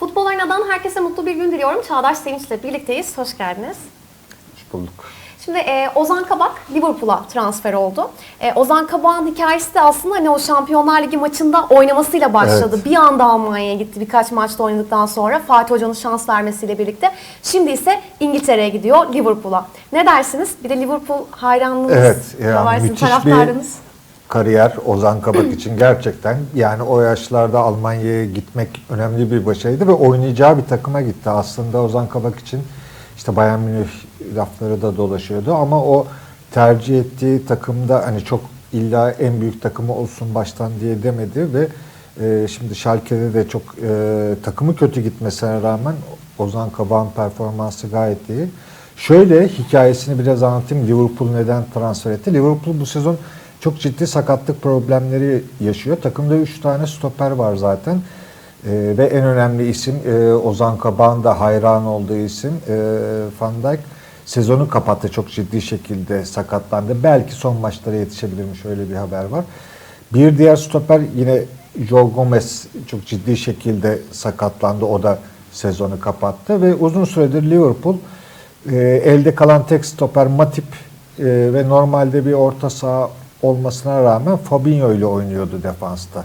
Futbol Arena'dan herkese mutlu bir gün diliyorum. Çağdaş Sevinç'le birlikteyiz. Hoş geldiniz. Hoş bulduk. Şimdi e, Ozan Kabak Liverpool'a transfer oldu. E, Ozan Kabak'ın hikayesi de aslında hani o Şampiyonlar Ligi maçında oynamasıyla başladı. Evet. Bir anda Almanya'ya gitti birkaç maçta oynadıktan sonra Fatih Hoca'nın şans vermesiyle birlikte. Şimdi ise İngiltere'ye gidiyor Liverpool'a. Ne dersiniz? Bir de Liverpool hayranlığınız Evet, da yani var, sizin müthiş bir taraftarınız. Kariyer Ozan Kabak için gerçekten yani o yaşlarda Almanya'ya gitmek önemli bir başarıydı ve oynayacağı bir takıma gitti. Aslında Ozan Kabak için işte Bayern Münih lafları da dolaşıyordu ama o tercih ettiği takımda hani çok illa en büyük takımı olsun baştan diye demedi ve e, şimdi Schalke'de de çok e, takımı kötü gitmesine rağmen Ozan Kabak'ın performansı gayet iyi. Şöyle hikayesini biraz anlatayım. Liverpool neden transfer etti? Liverpool bu sezon çok ciddi sakatlık problemleri yaşıyor. Takımda 3 tane stoper var zaten. Ee, ve en önemli isim e, Ozan Kabak'ın da hayran olduğu isim e, Van Dijk sezonu kapattı çok ciddi şekilde sakatlandı. Belki son maçlara yetişebilirmiş öyle bir haber var. Bir diğer stoper yine Joe Gomez çok ciddi şekilde sakatlandı. O da sezonu kapattı ve uzun süredir Liverpool e, elde kalan tek stoper Matip e, ve normalde bir orta saha olmasına rağmen Fabinho ile oynuyordu defansta.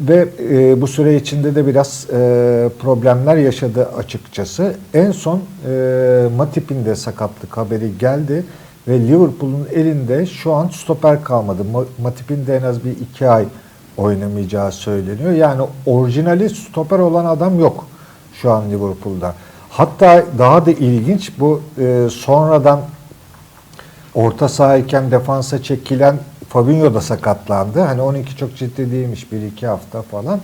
Ve e, bu süre içinde de biraz e, problemler yaşadı açıkçası. En son e, Matip'in de sakatlık haberi geldi ve Liverpool'un elinde şu an stoper kalmadı. Ma- Matip'in de en az bir iki ay oynamayacağı söyleniyor. Yani orijinali stoper olan adam yok şu an Liverpool'da. Hatta daha da ilginç bu e, sonradan orta sahayken defansa çekilen Fabinho da sakatlandı. Hani 12 çok ciddi değilmiş 1-2 hafta falan.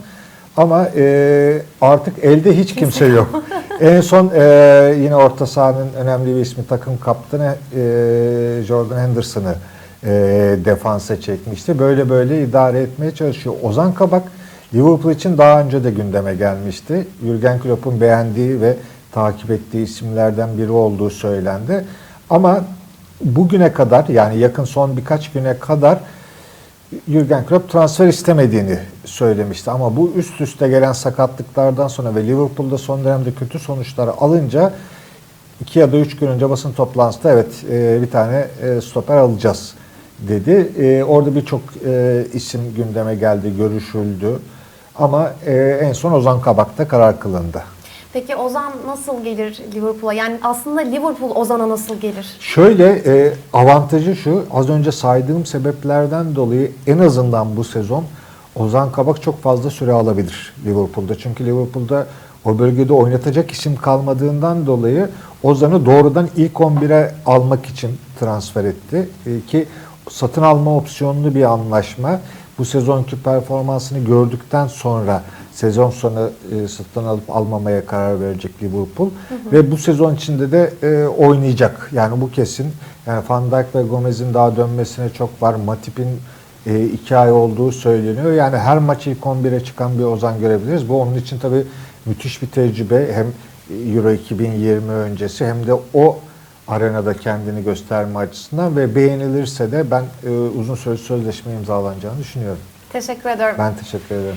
Ama e, artık elde hiç kimse yok. en son e, yine orta sahanın önemli bir ismi takım kaptanı e, Jordan Henderson'ı e, defansa çekmişti. Böyle böyle idare etmeye çalışıyor. Ozan Kabak Liverpool için daha önce de gündeme gelmişti. Jurgen Klopp'un beğendiği ve takip ettiği isimlerden biri olduğu söylendi. Ama bugüne kadar yani yakın son birkaç güne kadar Jurgen Klopp transfer istemediğini söylemişti. Ama bu üst üste gelen sakatlıklardan sonra ve Liverpool'da son dönemde kötü sonuçları alınca iki ya da üç gün önce basın toplantısında evet e, bir tane e, stoper alacağız dedi. E, orada birçok e, isim gündeme geldi, görüşüldü. Ama e, en son Ozan Kabak'ta karar kılındı. Peki Ozan nasıl gelir Liverpool'a? Yani aslında Liverpool Ozan'a nasıl gelir? Şöyle e, avantajı şu, az önce saydığım sebeplerden dolayı en azından bu sezon Ozan Kabak çok fazla süre alabilir Liverpool'da. Çünkü Liverpool'da o bölgede oynatacak isim kalmadığından dolayı Ozan'ı doğrudan ilk 11'e almak için transfer etti. E, ki satın alma opsiyonlu bir anlaşma. Bu sezonki performansını gördükten sonra sezon sonu e, satın alıp almamaya karar verecek Liverpool. Ve bu sezon içinde de e, oynayacak. Yani bu kesin. Yani Van Dijk ve Gomez'in daha dönmesine çok var. Matip'in e, iki ay olduğu söyleniyor. Yani her maç ilk 11'e çıkan bir Ozan görebiliriz. Bu onun için tabii müthiş bir tecrübe. Hem Euro 2020 öncesi hem de o arenada kendini gösterme açısından ve beğenilirse de ben e, uzun süre sözleşme imzalanacağını düşünüyorum. Teşekkür ederim. Ben teşekkür ederim.